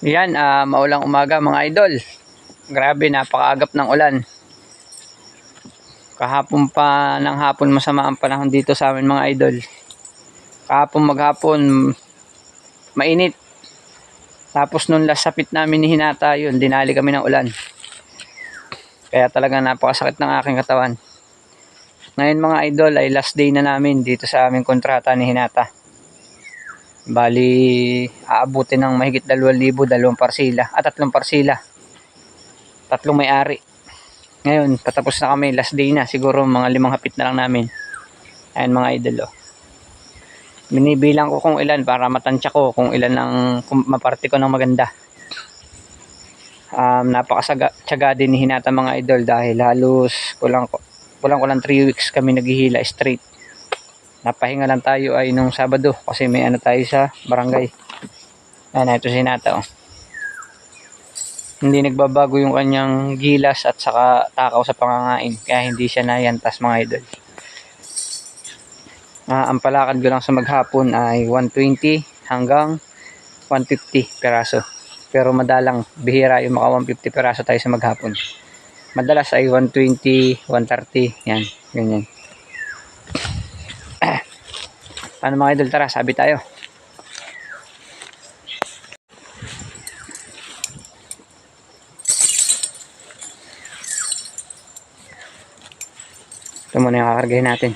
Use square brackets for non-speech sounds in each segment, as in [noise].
Yan, ah, maulang umaga mga idol. Grabe, napakaagap ng ulan. Kahapon pa ng hapon masama ang panahon dito sa amin mga idol. Kahapon maghapon, mainit. Tapos nung last sapit namin ni Hinata, yun, dinali kami ng ulan. Kaya talaga napakasakit ng aking katawan. Ngayon mga idol ay last day na namin dito sa aming kontrata ni Hinata. Bali, aabutin ng mahigit 2,000, dalawang parsila, at tatlong parsila. Tatlong may-ari. Ngayon, patapos na kami, last day na, siguro mga limang hapit na lang namin. Ayan mga idol, oh. Binibilang ko kung ilan para matansya ko kung ilan ang maparte ko ng maganda. Um, napakasaga tiyaga din ni Hinata mga idol dahil halos kulang kulang kulang 3 weeks kami naghihila straight. Napahinga lang tayo ay nung Sabado kasi may ano tayo sa barangay. Ayan, ito si Hinata oh. Hindi nagbabago yung kanyang gilas at saka takaw sa pangangain kaya hindi siya nayantas mga idol. Ah, ang palakad ko lang sa maghapon ay 120 hanggang 150 peraso. Pero madalang bihira yung maka 150 peraso tayo sa maghapon. Madalas ay 120, 130, yan, ganyan. [clears throat] Paano mga idol, tara, sabi tayo. Ito muna yung kakargahin natin.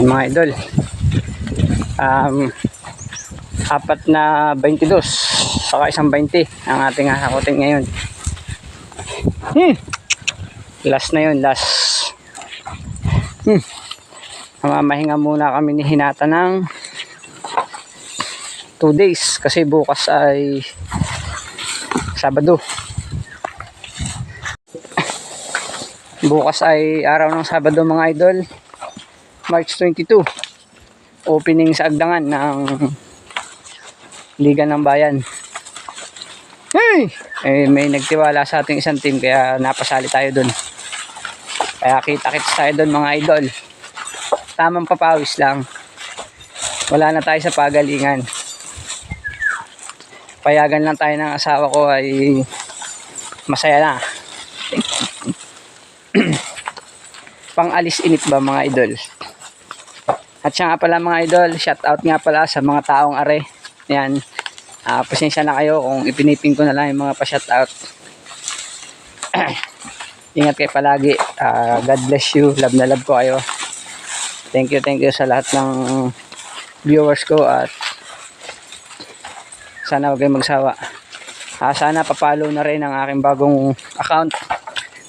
Ayun mga idol. Um, apat na 22 saka isang 20 ang ating hasakutin ngayon. Hmm. Last na yun, last. Hmm. Mamahinga muna kami ni Hinata ng 2 days kasi bukas ay Sabado. Bukas ay araw ng Sabado mga idol. March 22. Opening sa Agdangan ng Liga ng Bayan. Hey! Eh, may nagtiwala sa ating isang team kaya napasali tayo dun. Kaya kita-kits tayo dun mga idol. Tamang papawis lang. Wala na tayo sa pagalingan. Payagan lang tayo ng asawa ko ay masaya na. [clears throat] Pang alis init ba mga idol? At siya nga pala mga idol, shout out nga pala sa mga taong are. Yan. Ah, pasensya na kayo kung ipinipin ko na lang yung mga pa-shout out. [clears throat] Ingat kayo palagi. Ah, God bless you. Love na love ko kayo. Thank you, thank you sa lahat ng viewers ko at sana huwag kayong magsawa. Ah, sana papalo na rin ang aking bagong account.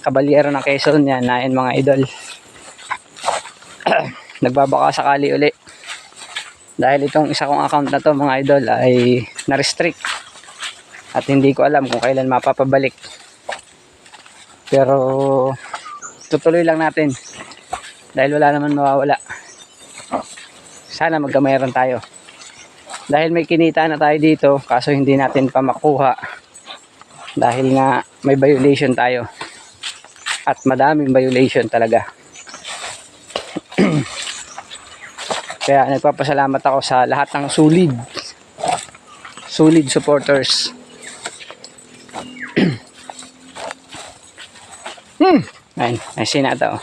Kabalyero ng Quezon yan. Nain mga idol. [clears throat] Nagbabaka sakali uli. Dahil itong isa kong account na to mga idol ay na-restrict. At hindi ko alam kung kailan mapapabalik. Pero tutuloy lang natin. Dahil wala naman mawawala. Sana magkamayaran tayo. Dahil may kinita na tayo dito, kaso hindi natin pa makuha. Dahil nga may violation tayo. At madaming violation talaga. Kaya nagpapasalamat ako sa lahat ng solid. Solid supporters. [clears throat] hmm. Ayun, ay sinata oh.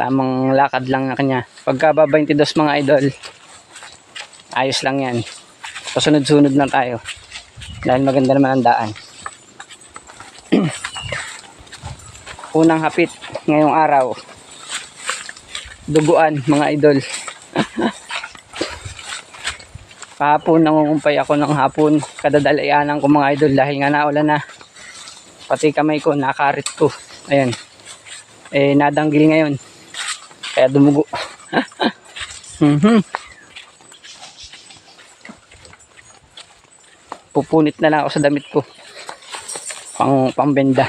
Tamang lakad lang na kanya. Pagka ba 22 mga idol, ayos lang yan. Pasunod-sunod lang tayo. Dahil maganda naman ang daan. [clears throat] Unang hapit ngayong araw. Duguan mga idol. [laughs] Kahapon nangungumpay ako ng hapon. Kadadalayanan ko mga idol dahil nga naulan na. Pati kamay ko nakarit ko. Ayan. Eh nadanggil ngayon. Kaya dumugo. [laughs] Mhm. Pupunit na lang ako sa damit ko. Pang pambenda.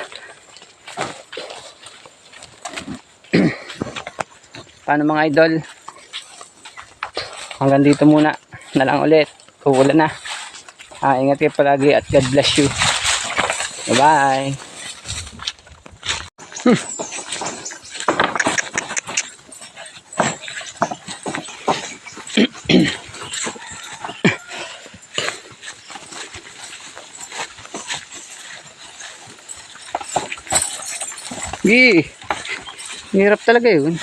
[clears throat] Paano mga idol? Hanggang dito muna na lang ulit. Uulan na. Ah, ingat kayo palagi at God bless you. Bye-bye. [coughs] Gi. Hirap talaga yun.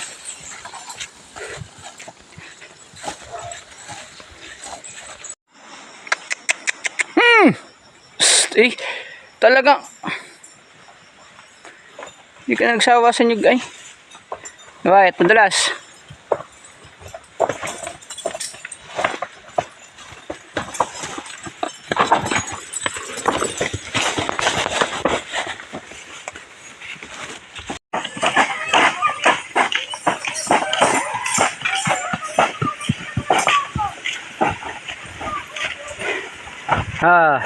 Eh, talagang hindi ka nagsawa sa nyug ay. Bakit? Madalas. Ah,